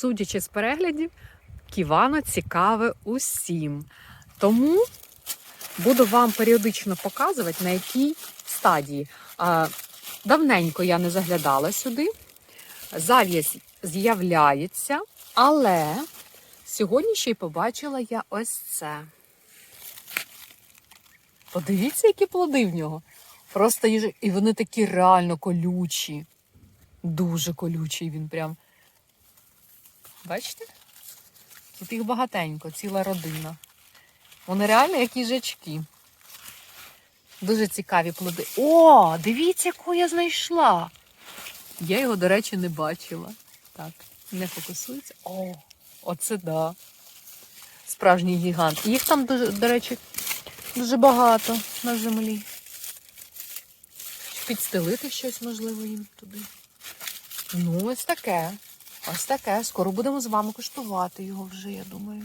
судячи з переглядів, ківано цікаве усім. Тому буду вам періодично показувати, на якій стадії. Давненько я не заглядала сюди. Зав'язь з'являється, але сьогодні ще й побачила я ось це. Подивіться, які плоди в нього. Просто і вони такі реально колючі. Дуже колючий він прям. Бачите? Тут їх багатенько, ціла родина. Вони реально як їжачки. Дуже цікаві плоди. О, дивіться, яку я знайшла. Я його, до речі, не бачила. Так, не фокусується. О, оце да. Справжній гігант. Їх там, до речі, дуже багато на землі. Підстелити щось, можливо, їм туди. Ну, ось таке. Ось таке. Скоро будемо з вами куштувати його вже, я думаю.